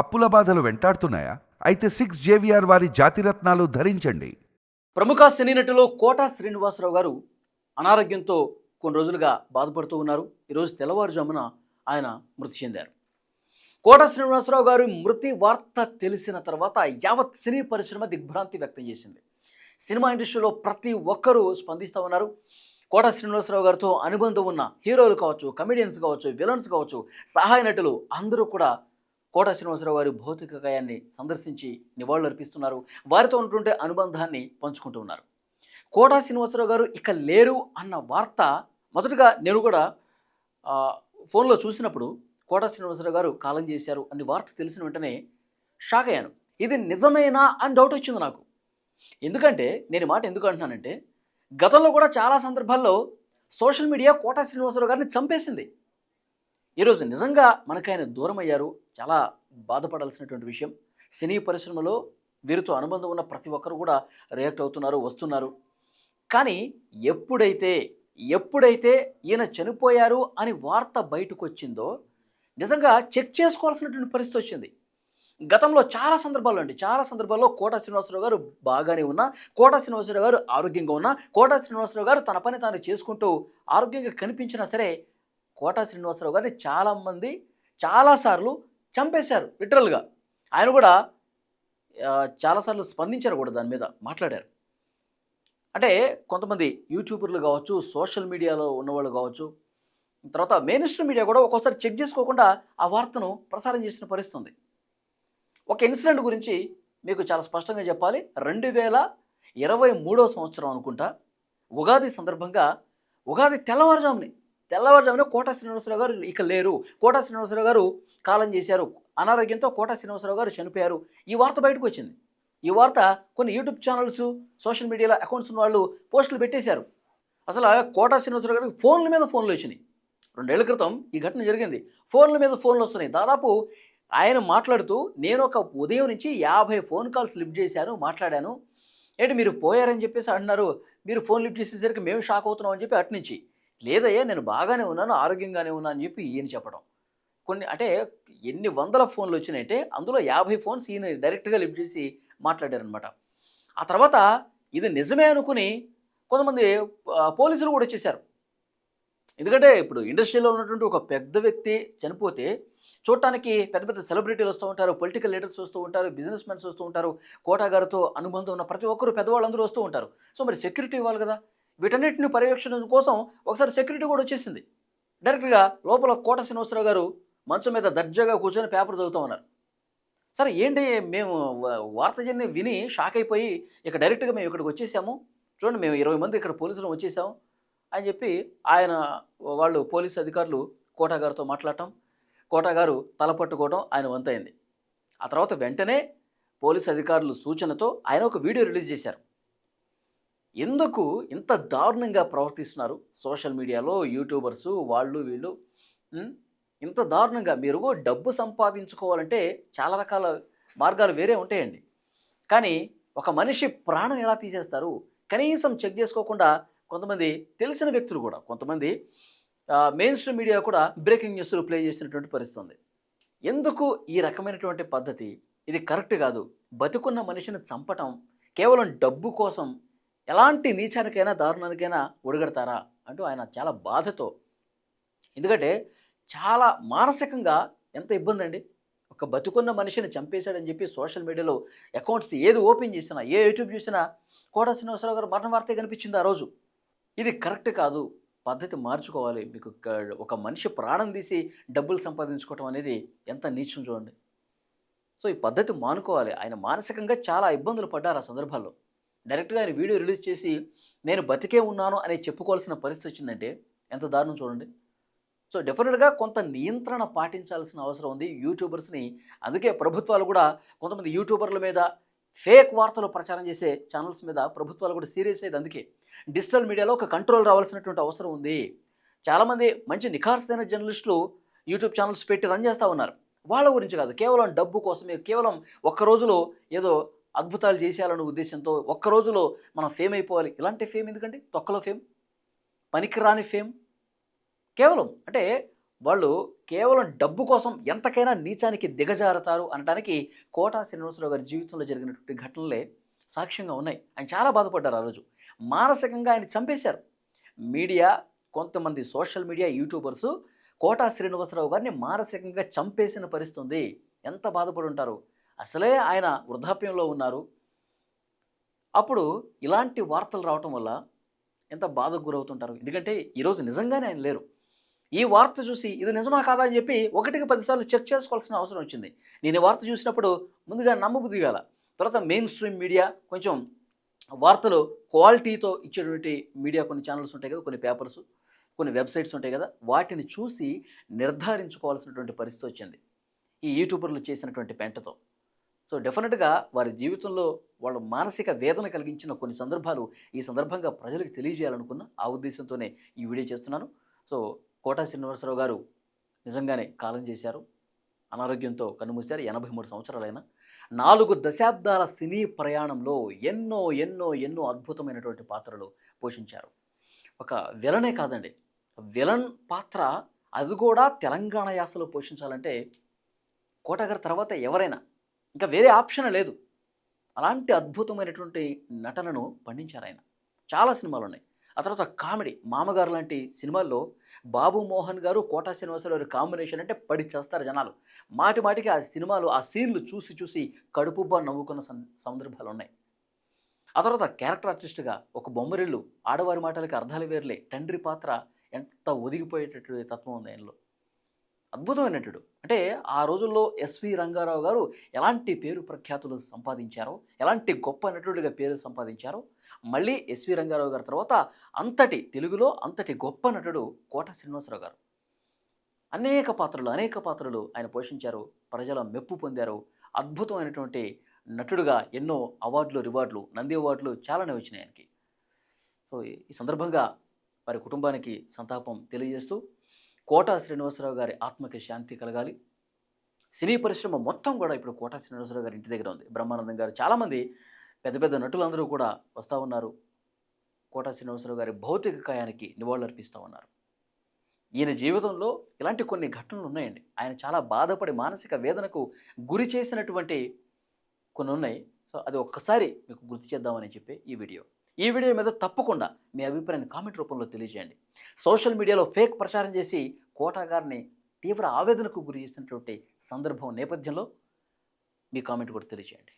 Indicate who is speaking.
Speaker 1: అప్పుల బాధలు వెంటాడుతున్నాయా? అయితే సిక్స్ జేవిఆర్ వారి జాతిరత్నాలు ధరించండి.
Speaker 2: ప్రముఖ సినీ నటులు కోట శ్రీనివాసరావు గారు అనారోగ్యంతో కొన్ని రోజులుగా బాధపడుతూ ఉన్నారు. ఈరోజు తెల్లవారుజామున ఆయన మృతి చెందారు. కోట శ్రీనివాసరావు గారి మృతి వార్త తెలిసిన తర్వాత యావత్ సినీ పరిశ్రమ దిగ్భ్రాంతి వ్యక్తం చేసింది. సినిమా ఇండస్ట్రీలో ప్రతి ఒక్కరూ స్పందిస్తూ ఉన్నారు. కోట శ్రీనివాసరావు గారితో అనుబంధం ఉన్న హీరోలు కావచ్చు కమెడియన్స్ కావచ్చు విలన్స్ కావచ్చు సహాయ నటులు అందరూ కూడా కోట శ్రీనివాసరావు గారి భౌతిక కాయాన్ని సందర్శించి నివాళులర్పిస్తున్నారు. వారితో ఉన్నటువంటి అనుబంధాన్ని పంచుకుంటూ ఉన్నారు. కోట శ్రీనివాసరావు గారు ఇక లేరు అన్న వార్త మొదటగా నేను కూడా ఫోన్లో చూసినప్పుడు కోట శ్రీనివాసరావు గారు కాలం చేశారు అనే వార్త తెలిసిన వెంటనే షాక్ అయ్యాను. ఇది నిజమేనా అని డౌట్ వచ్చింది నాకు. ఎందుకంటే నేను మాట ఎందుకు అంటున్నానంటే గతంలో కూడా చాలా సందర్భాల్లో సోషల్ మీడియా కోటా శ్రీనివాసరావు గారిని చంపేసింది. ఈరోజు నిజంగా మనకు ఆయన దూరం అయ్యారు చాలా బాధపడాల్సినటువంటి విషయం. సినీ పరిశ్రమలో వీరితో అనుబంధం ఉన్న ప్రతి ఒక్కరు కూడా రియాక్ట్ అవుతున్నారు వస్తున్నారు. కానీ ఎప్పుడైతే ఎప్పుడైతే ఈయన చనిపోయారు అని వార్త బయటకు వచ్చిందో నిజంగా చెక్ చేసుకోవాల్సినటువంటి పరిస్థితి వచ్చింది. గతంలో చాలా సందర్భాల్లో అండి చాలా సందర్భాల్లో కోట శ్రీనివాసరావు గారు బాగానే ఉన్నా కోట శ్రీనివాసరావు గారు ఆరోగ్యంగా ఉన్నా కోట శ్రీనివాసరావు గారు తన పని తాను చేసుకుంటూ ఆరోగ్యంగా కనిపించినా సరే కోట శ్రీనివాసరావు గారిని చాలామంది చాలాసార్లు చంపేశారు లిటరల్గా. ఆయన కూడా చాలాసార్లు స్పందించారు కూడా దాని మీద మాట్లాడారు. అంటే కొంతమంది యూట్యూబర్లు కావచ్చు సోషల్ మీడియాలో ఉన్నవాళ్ళు కావచ్చు తర్వాత మెయిన్ స్ట్రీమ్ మీడియా కూడా ఒక్కోసారి చెక్ చేసుకోకుండా ఆ వార్తను ప్రసారం చేసిన పరిస్థితి ఉంది ఒక ఇన్సిడెంట్ గురించి మీకు చాలా స్పష్టంగా చెప్పాలి. రెండు వేల ఇరవై మూడో సంవత్సరం అనుకుంటా ఉగాది సందర్భంగా ఉగాది తెల్లవారుజాముని తెల్లవారుజామున కోటా శ్రీనివాసరావు గారు ఇక లేరు. కోటా శ్రీనివాసరావు గారు కాలం చేశారు. అనారోగ్యంతో కోటా శ్రీనివాసరావు గారు చనిపోయారు. ఈ వార్త బయటకు వచ్చింది. ఈ వార్త కొన్ని యూట్యూబ్ ఛానల్స్ సోషల్ మీడియాలో అకౌంట్స్ ఉన్న వాళ్ళు పోస్టులు పెట్టేశారు. అసలు కోటా శ్రీనివాసరావు గారికి ఫోన్ల మీద ఫోన్లు వచ్చినాయి. రెండేళ్ళ క్రితం ఈ ఘటన జరిగింది. ఫోన్ల మీద ఫోన్లు వస్తున్నాయి. దాదాపు ఆయన మాట్లాడుతూ నేను ఒక ఉదయం నుంచి యాభై ఫోన్ కాల్స్ లిఫ్ట్ చేశాను మాట్లాడాను. ఏంటి మీరు పోయారని చెప్పేసి అంటున్నారు. మీరు ఫోన్ లిఫ్ట్ చేసేసరికి మేము షాక్ అవుతున్నాం అని చెప్పి అటు నుంచి. లేదయ్యా నేను బాగానే ఉన్నాను ఆరోగ్యంగానే ఉన్నాను అని చెప్పి ఈయన చెప్పడం. కొన్ని అంటే ఎన్ని వందల ఫోన్లు వచ్చినాయంటే అందులో యాభై ఫోన్స్ ఈయన డైరెక్ట్గా లిఫ్ట్ చేసి మాట్లాడారనమాట ఆ తర్వాత ఇది నిజమే అనుకుని కొంతమంది పోలీసులు కూడా వచ్చేసారు. ఎందుకంటే ఇప్పుడు ఇండస్ట్రీలో ఉన్నటువంటి ఒక పెద్ద వ్యక్తి చనిపోతే చూడటానికి పెద్ద పెద్ద సెలబ్రిటీలు వస్తూ ఉంటారు పొలిటికల్ లీడర్స్ వస్తూ ఉంటారు బిజినెస్ మెన్స్ వస్తూ ఉంటారు కోటా గారితో అనుబంధం ఉన్న ప్రతి ఒక్కరు పెద్దవాళ్ళందరూ వస్తూ ఉంటారు. సో మరి సెక్యూరిటీ ఇవ్వాలి కదా. వీటన్నిటిని పర్యవేక్షణ కోసం ఒకసారి సెక్యూరిటీ కూడా వచ్చేసింది. డైరెక్ట్గా లోపల కోట శ్రీనివాసరావు గారు మంచం మీద దర్జాగా కూర్చొని పేపర్ చదువుతూ ఉన్నారు. సరే ఏంటి మేము వార్త జన్ని విని షాక్ అయిపోయి ఇక డైరెక్ట్గా మేము ఇక్కడికి వచ్చేసాము. చూడండి మేము ఇరవై మంది ఇక్కడ పోలీసులు వచ్చేసాము అని చెప్పి ఆయన వాళ్ళు పోలీసు అధికారులు కోటా గారితో మాట్లాడటం కోటా గారు తల పట్టుకోవడం ఆయన వంతైంది. ఆ తర్వాత వెంటనే పోలీసు అధికారులు సూచనతో ఆయన ఒక వీడియో రిలీజ్ చేశారు. ఎందుకు ఇంత దారుణంగా ప్రవర్తిస్తున్నారు సోషల్ మీడియాలో యూట్యూబర్స్ వాళ్ళు వీళ్ళు? ఇంత దారుణంగా మీరు డబ్బు సంపాదించుకోవాలంటే చాలా రకాల మార్గాలు వేరే ఉంటాయండి. కానీ ఒక మనిషి ప్రాణం ఎలా తీసేస్తారు? కనీసం చెక్ చేసుకోకుండా కొంతమంది తెలిసిన వ్యక్తులు కూడా కొంతమంది మెయిన్ స్ట్రీమ్ మీడియా కూడా బ్రేకింగ్ న్యూస్లు ప్లే చేసినటువంటి పరిస్థితుంది. ఎందుకు ఈ రకమైనటువంటి పద్ధతి? ఇది కరెక్ట్ కాదు. బతుకున్న మనిషిని చంపటం కేవలం డబ్బు కోసం ఎలాంటి నీచానికైనా దారుణానికైనా ఒడిగడతారా అంటూ ఆయన చాలా బాధతో. ఎందుకంటే చాలా మానసికంగా ఎంత ఇబ్బంది అండి ఒక బతుకున్న మనిషిని చంపేశాడని చెప్పి సోషల్ మీడియాలో అకౌంట్స్ ఏది ఓపెన్ చేసినా ఏ యూట్యూబ్ చూసినా కోట శ్రీనివాసరావు గారు మరణ వార్తే కనిపించింది ఆ రోజు. ఇది కరెక్ట్ కాదు. పద్ధతి మార్చుకోవాలి. మీకు ఒక- ఒక మనిషి ప్రాణం తీసి డబ్బులు సంపాదించుకోవటం అనేది ఎంత నీచం చూడండి. సో ఈ పద్ధతి మానుకోవాలి. ఆయన మానసికంగా చాలా ఇబ్బందులు పడ్డారు ఆ సందర్భాల్లో. డైరెక్ట్గా ఆయన వీడియో రిలీజ్ చేసి నేను బతికే ఉన్నాను అని చెప్పుకోవాల్సిన పరిస్థితి వచ్చిందంటే ఎంత దారుణం చూడండి. సో డెఫినెట్గా కొంత నియంత్రణ పాటించాల్సిన అవసరం ఉంది యూట్యూబర్స్ని అందుకే ప్రభుత్వాలు కూడా కొంతమంది యూట్యూబర్ల మీద ఫేక్ వార్తలు ప్రచారం చేసే ఛానల్స్ మీద ప్రభుత్వాలు కూడా సీరియస్ అయ్యేది అందుకే. డిజిటల్ మీడియాలో ఒక కంట్రోల్ రావాల్సినటువంటి అవసరం ఉంది. చాలామంది మంచి నిఖార్సైన జర్నలిస్టులు యూట్యూబ్ ఛానల్స్ పెట్టి రన్ చేస్తూ ఉన్నారు. వాళ్ళ గురించి కాదు కేవలం డబ్బు కోసమే కేవలం ఒక్క రోజులో ఏదో అద్భుతాలు చేసేయాలనే ఉద్దేశంతో ఒక్క రోజులో మనం ఫేమ్ అయిపోవాలి. ఇలాంటి ఫేమ్ ఎందుకండి? తొక్కలో ఫేమ్ పనికిరాని ఫేమ్ కేవలం అంటే వాళ్ళు కేవలం డబ్బు కోసం ఎంతకైనా నీచానికి దిగజారుతారు అనడానికి కోటా శ్రీనివాసరావు గారి జీవితంలో జరిగినటువంటి ఘటనలే సాక్ష్యంగా ఉన్నాయి. ఆయన చాలా బాధపడ్డారు ఆ రోజు. మానసికంగా ఆయన చంపేశారు. మీడియా కొంతమంది social media YouTubers Kota Srinivasarao గారిని మానసికంగా చంపేసిన పరిస్థితుంది ఎంత బాధపడి ఉంటారు? అసలే ఆయన వృద్ధాప్యంలో ఉన్నారు. అప్పుడు ఇలాంటి వార్తలు రావటం వల్ల ఎంత బాధకు గురవుతుంటారు? ఎందుకంటే ఈరోజు నిజంగానే ఆయన లేరు. ఈ వార్త చూసి ఇది నిజమా కాదా అని చెప్పి ఒకటికి పదిసార్లు చెక్ చేసుకోవాల్సిన అవసరం వచ్చింది. నేను ఈ వార్త చూసినప్పుడు ముందుగా నమ్మబుద్ధి కాల తర్వాత మెయిన్ స్ట్రీమ్ మీడియా కొంచెం వార్తలు క్వాలిటీతో ఇచ్చేటువంటి మీడియా కొన్ని ఛానల్స్ ఉంటాయి కదా కొన్ని పేపర్స్ కొన్ని వెబ్సైట్స్ ఉంటాయి కదా వాటిని చూసి నిర్ధారించుకోవాల్సినటువంటి పరిస్థితి వచ్చింది. ఈ యూట్యూబర్లు చేసినటువంటి పెంటతో. సో డెఫినెట్గా వారి జీవితంలో వాళ్ళ మానసిక వేదన కలిగించిన కొన్ని సందర్భాలు ఈ సందర్భంగా ప్రజలకు తెలియజేయాలనుకున్న ఆ ఉద్దేశంతోనే ఈ వీడియో చేస్తున్నాను. సో కోటా శ్రీనివాసరావు గారు నిజంగానే కాలం చేశారు. అనారోగ్యంతో కన్నుమూశారు. ఎనభై మూడు సంవత్సరాలైన. నాలుగు దశాబ్దాల సినీ ప్రయాణంలో ఎన్నో ఎన్నో ఎన్నో అద్భుతమైనటువంటి పాత్రలు పోషించారు. ఒక విలనే కాదండి. విలన్ పాత్ర అది కూడా తెలంగాణ యాసలో పోషించాలంటే కోటగారి తర్వాత ఎవరైనా ఇంకా వేరే ఆప్షన్ లేదు. అలాంటి అద్భుతమైనటువంటి నటనను పండించారు ఆయన. చాలా సినిమాలు ఉన్నాయి. ఆ తర్వాత కామెడీ. మామగారు లాంటి సినిమాల్లో బాబు మోహన్ గారు కోటా శ్రీనివాసరావు గారి కాంబినేషన్ అంటే పడి చేస్తారు జనాలు. మాటి మాటికి ఆ సినిమాలు ఆ సీన్లు చూసి చూసి కడుపుబ్బా నవ్వుకున్న సందర్భాలు ఉన్నాయి. ఆ తర్వాత క్యారెక్టర్ ఆర్టిస్ట్గా ఒక బొమ్మరిల్లు ఆడవారి మాటలకి అర్థాలు వేర్లే. తండ్రి పాత్ర ఎంత ఒదిగిపోయేటటువంటి తత్వం ఉంది ఆయనలో. అద్భుతమైన నటుడు అంటే ఆ రోజుల్లో ఎస్వి రంగారావు గారు ఎలాంటి పేరు ప్రఖ్యాతులు సంపాదించారో ఎలాంటి గొప్ప నటుడిగా పేరు సంపాదించారో మళ్ళీ ఎస్వి రంగారావు గారి తర్వాత అంతటి తెలుగులో అంతటి గొప్ప నటుడు కోట శ్రీనివాసరావు గారు. అనేక పాత్రలు అనేక పాత్రలు ఆయన పోషించారు ప్రజల మెప్పు పొందారు అద్భుతమైనటువంటి నటుడుగా ఎన్నో అవార్డులు రివార్డులు నంది అవార్డులు చాలానే వచ్చినాయి ఆయనకి. సో ఈ సందర్భంగా వారి కుటుంబానికి సంతాపం తెలియజేస్తూ కోటా శ్రీనివాసరావు గారి ఆత్మకి శాంతి కలగాలి. సినీ పరిశ్రమ మొత్తం కూడా ఇప్పుడు కోటా శ్రీనివాసరావు గారి ఇంటి దగ్గర ఉంది. బ్రహ్మానందం గారు చాలామంది పెద్ద పెద్ద నటులందరూ కూడా వస్తూ ఉన్నారు. కోటా శ్రీనివాసరావు గారి భౌతిక కాయానికి నివాళులర్పిస్తూ ఉన్నారు. ఈయన జీవితంలో ఇలాంటి కొన్ని ఘటనలు ఉన్నాయండి. ఆయన చాలా బాధపడి మానసిక వేదనకు గురి చేసినటువంటి కొన్ని ఉన్నాయి. సో అది ఒక్కసారి మీకు గుర్తు చేద్దామని చెప్పి ఈ వీడియో. ఈ వీడియో మీద తప్పకుండా మీ అభిప్రాయాన్ని కామెంట్ రూపంలో తెలియజేయండి. సోషల్ మీడియాలో ఫేక్ ప్రచారం చేసి కోటా గారిని తీవ్ర ఆవేదనకు గురి చేసినటువంటి సందర్భం నేపథ్యంలో మీ కామెంట్ కూడా తెలియజేయండి.